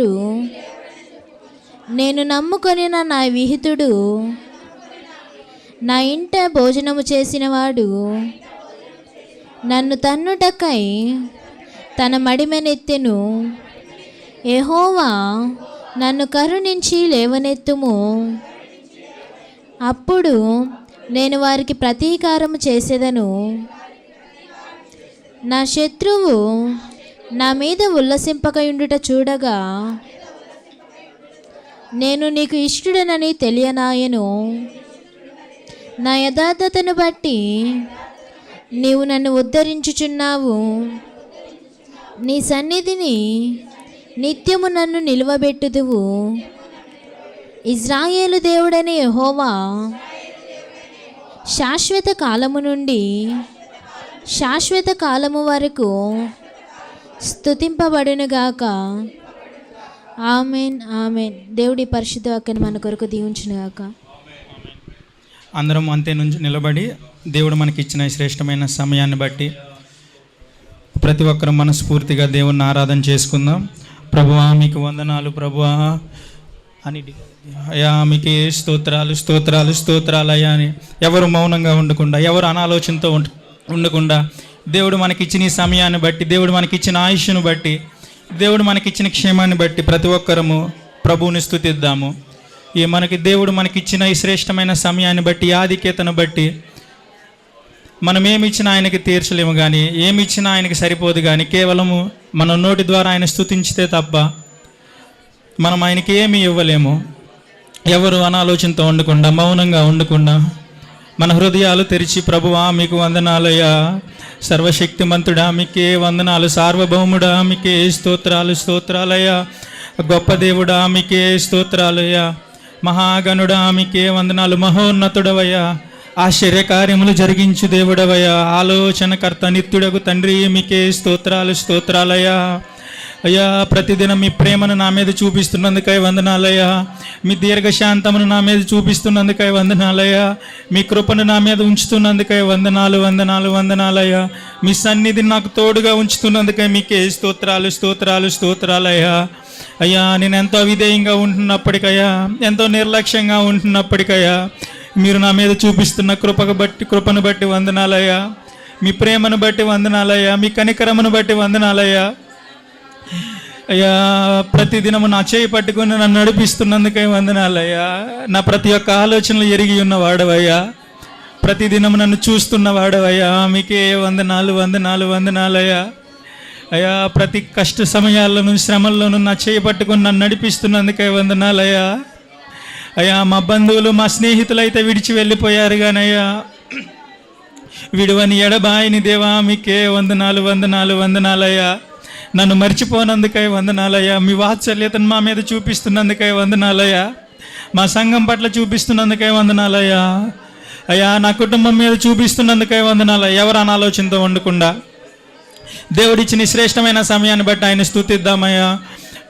వారు నేను నమ్ముకొనిన నా విహితుడు నా ఇంట భోజనము చేసినవాడు నన్ను తన్నుటకై తన మడిమెనెత్తెను. ఎహోవా నన్ను కరుణించి లేవనెత్తుము. అప్పుడు నేను వారికి ప్రతీకారము చేసేదను. నా శత్రువు నా మీద ఉల్లసింపకయుండుట చూడగా నేను నీకు ఇష్టడనని తెలియనాయను. నా యథార్థతను బట్టి నీవు నన్ను ఉద్ధరించుచున్నావు. నీ సన్నిధిని నిత్యము నన్ను నిలువబెట్టుదువు. ఇజ్రాయేలు దేవుడని యహోవా శాశ్వత కాలము నుండి శాశ్వత కాలము వరకు స్తుతింపబడునుగాక. Amen amen. దేవుడి పరిశుద్ధ వాక్యను మన కొరకు దీవించునుగాక. అందరం అంతే నుంచి నిలబడి దేవుడు మనకి ఇచ్చిన శ్రేష్టమైన సమయాన్ని బట్టి ప్రతి ఒక్కరు మనస్ఫూర్తిగా దేవుణ్ణి ఆరాధన చేసుకుందాం. ప్రభువా మీకు వందనాలు ప్రభువా. అని అయ్యా మీకు స్తోత్రాలు స్తోత్రాలు స్తోత్రాలు అయ్యా అని. ఎవరు మౌనంగా ఉండకుండా ఎవరు అనాలోచనతో ఉండకుండా దేవుడు మనకి ఇచ్చిన ఈ సమయాన్ని బట్టి దేవుడు మనకి ఇచ్చిన ఆయుష్ను బట్టి దేవుడు మనకిచ్చిన క్షేమాన్ని బట్టి ప్రతి ఒక్కరము ప్రభువుని స్థుతిద్దాము. ఈ మనకి దేవుడు మనకిచ్చిన ఈ శ్రేష్టమైన సమయాన్ని బట్టి ఆధిక్యతను బట్టి మనం ఏమిచ్చినా ఆయనకి తీర్చలేము కానీ ఏమిచ్చినా ఆయనకి సరిపోదు కానీ కేవలము మన నోటి ద్వారా ఆయన స్థుతించితే తప్ప మనం ఆయనకి ఏమీ ఇవ్వలేము. ఎవరు అనాలోచనతో ఉండకుండా మౌనంగా ఉండకుండా మన హృదయాలు తెరిచి ప్రభువా మీకు వందనాలయ్యా. సర్వశక్తిమంతుడా మీకే వందనాలు సార్వభౌముడా మీకే స్తోత్రాలు స్తోత్రాలయ్యా గొప్ప దేవుడా మీకే స్తోత్రాలయ్యా మహాగణుడా మీకే వందనాలు మహోన్నతుడవయ్యా ఆశ్చర్యకార్యములు జరిగించు దేవుడవయ్యా ఆలోచనకర్త నిత్యుడకు తండ్రి మీకే స్తోత్రాలు స్తోత్రాలయ్యా అయ్యా ప్రతిదినం మీ ప్రేమను నా మీద చూపిస్తున్నందుకై వందనాలయ్యా. మీ దీర్ఘశాంతమును నా మీద చూపిస్తున్నందుకై వందనాలయ్యా. మీ కృపను నా మీద ఉంచుతున్నందుకై వందనాలు వందనాలు వందనాలయ్యా. మీ సన్నిధిని నాకు తోడుగా ఉంచుతున్నందుకై మీకే స్తోత్రాలు స్తోత్రాలు స్తోత్రాలయ్యా. అయ్యా నేను ఎంతో విధేయంగా ఉంటున్నప్పటికయ్యా ఎంతో నిర్లక్ష్యంగా ఉంటున్నప్పటికయ్యా. మీరు నా మీద చూపిస్తున్న కృపకు బట్టి కృపను బట్టి వందనాలయ్యా. మీ ప్రేమను బట్టి వందనాలయ్యా. మీ కనికరమును బట్టి వందనాలయ్యా. అయ్యా ప్రతిదినము నా చేయి పట్టుకుని నన్ను నడిపిస్తున్నందుకే వందనాలయ్యా. నా ప్రతి ఒక్క ఆలోచనలు ఎరిగి ఉన్న వాడవయ్యా. ప్రతిదినము నన్ను చూస్తున్న వాడవయ్యా. మీకే వందనాలు వందనాలు వందనాలయ్యా. అయ్యా ప్రతి కష్ట సమయాల్లోనూ శ్రమల్లోనూ నా చేయి పట్టుకుని నన్ను నడిపిస్తున్నందుకే వందనాలయ్యా. అయ్యా మా బంధువులు మా స్నేహితులు అయితే విడిచి వెళ్ళిపోయారు కానయ్యా విడువని ఎడబాయిని దేవా మీకే వందనాలు వందనాలు వందనాలయ్యా. నన్ను మర్చిపోనందుకై వందనాలయ్యా. మీ వాత్సల్యతను మా మీద చూపిస్తున్నందుకై వందనాలయ్యా. మా సంఘం పట్ల చూపిస్తున్నందుకై వందనాలయ్యా. అయ్యా నా కుటుంబం మీద చూపిస్తున్నందుకై వందనాలయ్యా. ఎవరు అనాలోచనతో ఉండకుండా దేవుడిచ్చిన శ్రేష్టమైన సమయాన్ని బట్టి ఆయన స్థుతిద్దామయ్యా.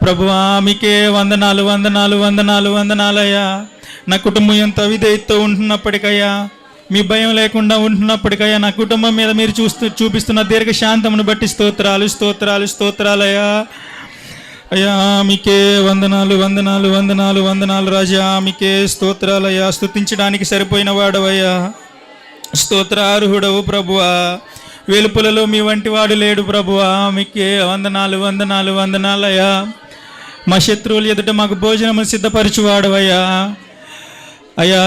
ప్రభువా మీకే వందనాలు వందనాలు వందనాలు వందనాలయ్యా. నా కుటుంబం ఎంత విధేయతతో ఉంటున్నప్పటికయ్యా. మీ భయం లేకుండా ఉంటున్నప్పటికయ్యా నా కుటుంబం మీద మీరు చూస్తూ చూపిస్తున్న దీర్ఘశాంతమును బట్టి స్తోత్రాలు స్తోత్రాలు స్తోత్రాలయ్యా. అయ్యా మీకే వందనాలు వందనాలు వందనాలు వందనాలు రాజా. మీకే స్తోత్రాలయ్యా. స్తుతించడానికి సరిపోయిన వాడవయ్యా. స్తోత్రార్హుడవు ప్రభువా. వెలుపులలో మీ వంటి వాడు లేడు ప్రభువా. మీకే వందనాలు వందనాలు వందనాలయ్యా. మా శత్రువులు ఎదుట మాకు భోజనము సిద్ధపరచువాడవయ్యా. అయ్యా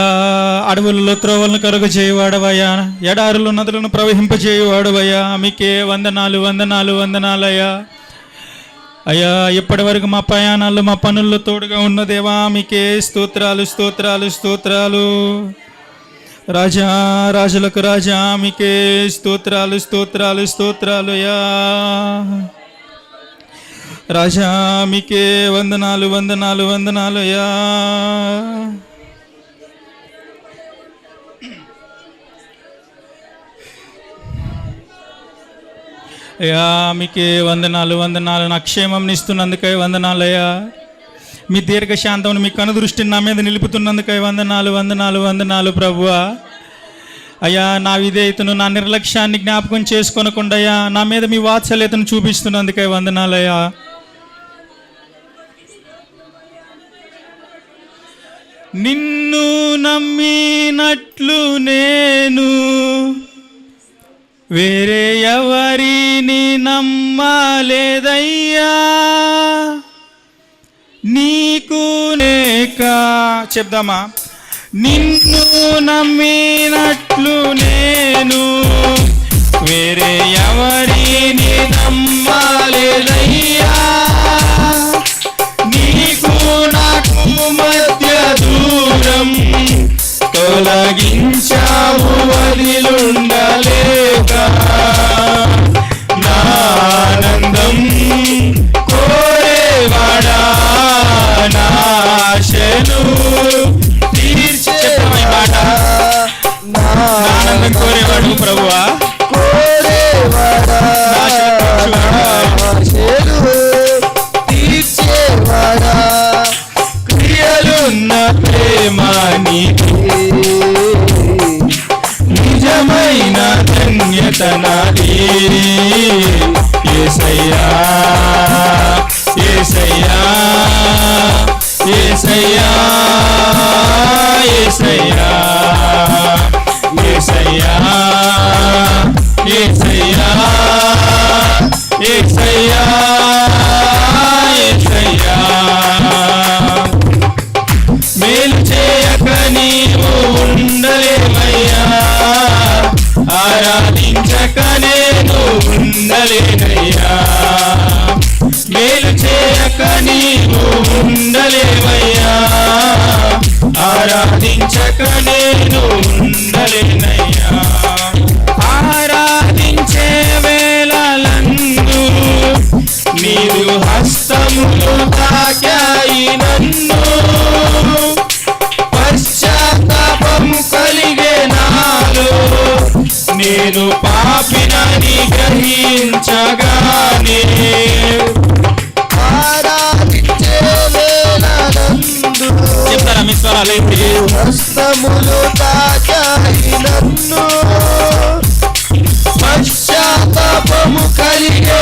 అడవులలో త్రోవలను కరుగు చేయవాడవయ్యా ఎడారులు నదులను ప్రవహింపజేయవాడవయ్యా. మీకే వందనాలు వందనాలు వందనాలయ్యా. అయ్యా ఇప్పటి వరకు మా ప్రయాణాల్లో మా పనుల్లో తోడుగా ఉన్నదేవా మీకే స్తోత్రాలు స్తోత్రాలు స్తోత్రాలు. రాజా రాజులకు రాజా మీకే స్తోత్రాలు స్తోత్రాలు స్తోత్రాలు యా రాజా మీకే వందనాలు వందనాలు వందనాలు యా అయ్యా మీకే వందనాలు వందనాలు. నా క్షేమం ఇస్తున్నందుకై వందనాలయ్యా. మీ దీర్ఘశాంతం మీ కనుదృష్టిని నా మీద నిలుపుతున్నందుకై వందనాలు వందనాలు వందనాలు ప్రభువ. అయ్యా నా విధేయతను నా నిర్లక్ష్యాన్ని జ్ఞాపకం చేసుకొనకుండాయా నా మీద మీ వాత్సల్యతను చూపిస్తున్నందుకై వందనాలయ్యా. నిన్ను నమ్మినట్లు నేను వేరే ఎవరిని నమ్మలేదయ్యా? నీకు నేక చెప్దామా? నిన్ను నమ్మినట్లు నేను వేరే ఎవరిని నమ్మలేదయ్యా? నీకు నాకు మధ్య దూరం తొలగించావు వదిలుండ నానందం కోరేవాడా నాశను తీర్చేమై పాట నానందం కోరేవాడు ప్రభువా తీర్చేవాడా క్రియలున్న ప్రేమ నీకు ఏసయ్యా ఏసయ్యా మేలు చేయక నీవు ఉండలేమయ్యా ఆరాధించక నేను ఉండలేనయ్యా మేలు చేయక నీవు ఉండలేమయ్యా ఆరాధించక నేను ఉండలేనయ్యా. నేను పాపినని గ్రహించగానే. చెప్తారా మీ స్వరాలేంటి హస్తములు తాకాయి నన్ను. పశ్చాత్తాపము కలిగే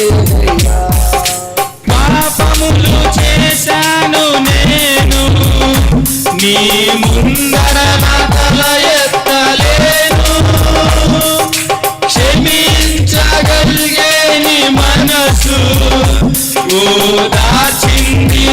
ఉండలేనయ్యా పాపములు చేశాను నేను. నీ ముందర నా తల ఎత్తలేను. క్షమించగలిగే నీ మనసు ఓ దాచింది